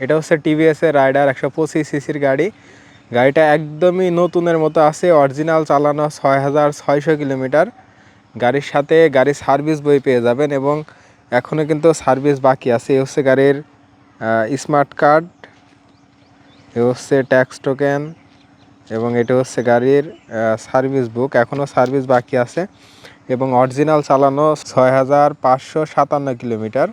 এটা হচ্ছে টিভিএস এর রাইডার একশো পঁচিশ সিসির গাড়ি। গাড়িটা একদমই নতুনের মতো আছে অরিজিনাল চালানো ছয় হাজার ছয়শো কিলোমিটার। গাড়ির সাথে গাড়ির সার্ভিস বই পেয়ে যাবেন এবং এখনও কিন্তু সার্ভিস বাকি আছে। এ হচ্ছে গাড়ির স্মার্ট কার্ড এ হচ্ছে ট্যাক্স টোকেন এবং এটা হচ্ছে গাড়ির সার্ভিস বুক এখনও সার্ভিস বাকি আছে এবং অরিজিনাল চালানো ছয় হাজার পাঁচশো সাতান্ন কিলোমিটার।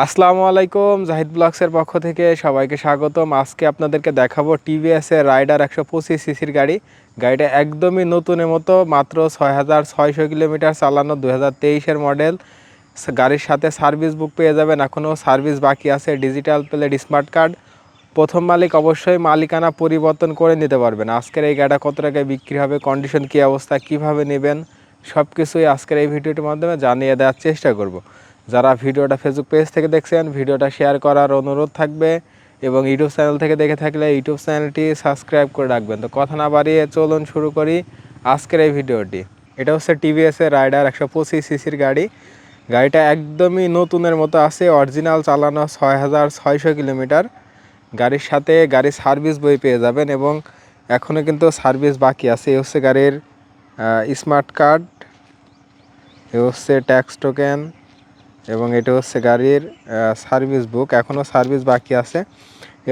আসসালামু আলাইকুম, জাহিদ ব্লগসের পক্ষ থেকে সবাইকে স্বাগতম। আজকে আপনাদেরকে দেখাবো টিভিএস এর রাইডার একশো পঁচিশ সিসির গাড়ি। গাড়িটা একদমই নতুনের মতো, মাত্র ছয় হাজার ছয়শো কিলোমিটার চালানো দু হাজার তেইশের মডেল। গাড়ির সাথে সার্ভিস বুক পেয়ে যাবেন। এখনও সার্ভিস বাকি আছে, ডিজিটাল প্লেট, স্মার্ট কার্ড। প্রথম মালিক অবশ্যই মালিকানা পরিবর্তন করে নিতে পারবেন। আজকের এই গাড়িটা কত টাকায় বিক্রি হবে কন্ডিশন কী অবস্থা, কীভাবে নেবেন সব কিছুই আজকের এই ভিডিওটির মাধ্যমে জানিয়ে দেওয়ার চেষ্টা করব। যারা ভিডিওটা ফেসবুক পেজ থেকে দেখছেন, ভিডিওটা শেয়ার করার অনুরোধ থাকবে এবং ইউটিউব চ্যানেল থেকে দেখে থাকলে ইউটিউব চ্যানেলটি সাবস্ক্রাইব করে রাখবেন। তো কথা না বাড়িয়ে চলুন শুরু করি আজকের এই ভিডিওটি। এটা হচ্ছে টিভিএসের রাইডার একশো পঁচিশ সিসির গাড়ি। গাড়িটা একদমই নতুনের মতো আছে অরিজিনাল চালানো ছয় হাজার ছয়শো কিলোমিটার। গাড়ির সাথে গাড়ির সার্ভিস বই পেয়ে যাবেন এবং এখনও কিন্তু সার্ভিস বাকি আছে। এ হচ্ছে গাড়ির স্মার্ট কার্ড এ হচ্ছে ট্যাক্স টোকেন এবং এটা হচ্ছে গাড়ির সার্ভিস বুক এখনও সার্ভিস বাকি আছে।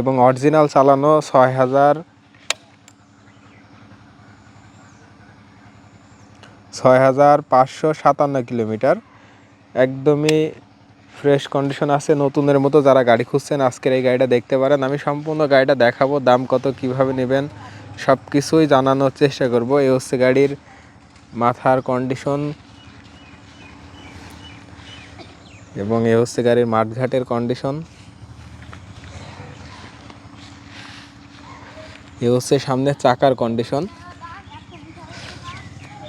এবং অরিজিনাল চালানো ছয় হাজার ছয় হাজার পাঁচশো সাতান্ন কিলোমিটার। একদমই ফ্রেশ কন্ডিশন আছে। নতুনের মতো যারা গাড়ি খুঁজছেন, আজকের এই গাড়িটা দেখতে পারেন। আমি সম্পূর্ণ গাড়িটা দেখাবো, দাম কত, কীভাবে নেবেন সব কিছুই জানানোর চেষ্টা করব। এই হচ্ছে গাড়ির মাথার কন্ডিশন এবং এ হচ্ছে গাড়ির মাঠঘাটের কন্ডিশন এ হচ্ছে সামনে চাকার কন্ডিশন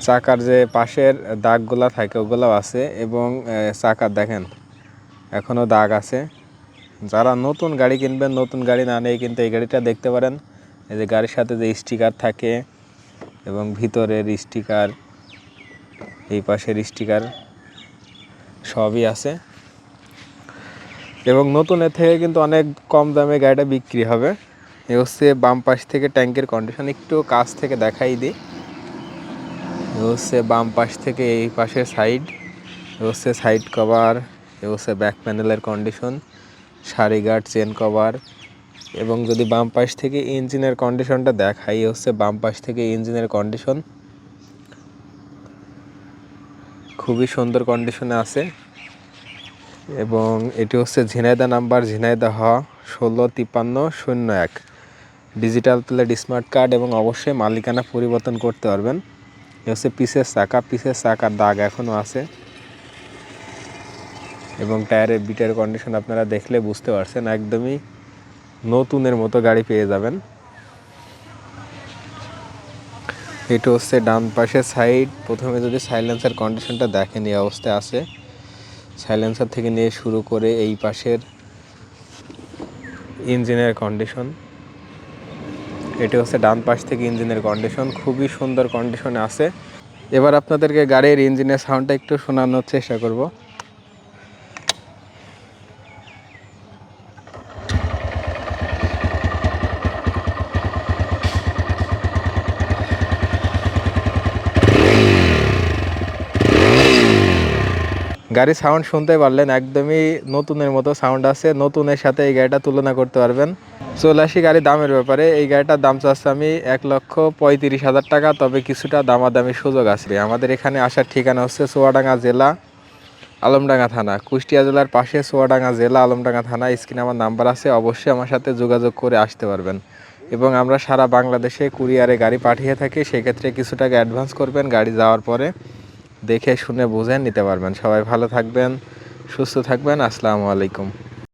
চাকার যে পাশের দাগগুলা থাকে, ওগুলাও আছে এবং চাকার দেখেন এখনও দাগ আছে। যারা নতুন গাড়ি কিনবেন, নতুন গাড়ি না নেই কিন্তু এই গাড়িটা দেখতে পারেন। এই যে গাড়ির সাথে যে স্টিকার থাকে এবং ভিতরের স্টিকার এই পাশের স্টিকার সবই আছে। এবং নতুন নতুনের থেকে কিন্তু অনেক কম দামে গাড়িটা বিক্রি হবে। এ হচ্ছে বাম পাশ থেকে ট্যাঙ্কের কন্ডিশন একটু কাছ থেকে দেখাই দিই। এ হচ্ছে বাম পাশ থেকে এই পাশের সাইড এ হচ্ছে সাইড কভার এ হচ্ছে ব্যাক প্যানেলের কন্ডিশন সারি গার্ড চেন কভার এবং যদি বাম পাশ থেকে ইঞ্জিনের কন্ডিশনটা দেখাই এ হচ্ছে বাম পাশ থেকে ইঞ্জিনের কন্ডিশন খুবই সুন্দর কন্ডিশনে আছে। এবং এটি হচ্ছে ঝিনাইদা নাম্বার, ঝিনাইদা হ, ষোলো তিপ্পান্ন শূন্য এক। ডিজিটাল প্লেট স্মার্ট কার্ড এবং অবশ্যই মালিকানা পরিবর্তন করতে পারবেন। এ হচ্ছে পিসের চাকা, পিসের চাকার দাগ এখনও আছে। এবং টায়ারের বিটের কন্ডিশন আপনারা দেখলে বুঝতে পারছেন, একদমই নতুনের মতো গাড়ি পেয়ে যাবেন। এটা হচ্ছে ডান পাশের সাইড প্রথমে যদি সাইলেন্সের কন্ডিশনটা দেখেন, এই অবস্থায় আছে। সাইলেন্সার থেকে নিয়ে শুরু করে এই পাশের ইঞ্জিনের কন্ডিশন এটি হচ্ছে ডান পাশ থেকে ইঞ্জিনের কন্ডিশন খুবই সুন্দর কন্ডিশনে আছে। এবার আপনাদেরকে গাড়ির ইঞ্জিনের সাউন্ডটা একটু শোনানোর চেষ্টা করব। গাড়ির সাউন্ড শুনতে পারলেন, একদমই নতুনের মতো সাউন্ড আছে, নতুনের সাথে এই গাড়িটা তুলনা করতে পারবেন। চলে আসি গাড়ির দামের ব্যাপারে, এই গাড়িটার দাম চাচ্ছে আমি এক লক্ষ পঁয়ত্রিশ হাজার টাকা, তবে কিছুটা দামাদামি সুযোগ আছে। আমাদের এখানে আসার ঠিকানা হচ্ছে চুয়াডাঙ্গা জেলা, আলমডাঙ্গা থানা। কুষ্টিয়া জেলার পাশে চুয়াডাঙ্গা জেলা, আলমডাঙ্গা থানা, স্ক্রিনে আমার নাম্বার আছে, অবশ্যই আমার সাথে যোগাযোগ করে আসতে পারবেন। এবং আমরা সারা বাংলাদেশে কুরিয়ারে গাড়ি পাঠিয়ে থাকি, সেক্ষেত্রে কিছু টাকা অ্যাডভান্স করবেন গাড়ি যাওয়ার পরে। দেখে শুনে বুঝে নিতে পারবেন। সবাই ভালো থাকবেন সুস্থ থাকবেন। আসসালামু আলাইকুম।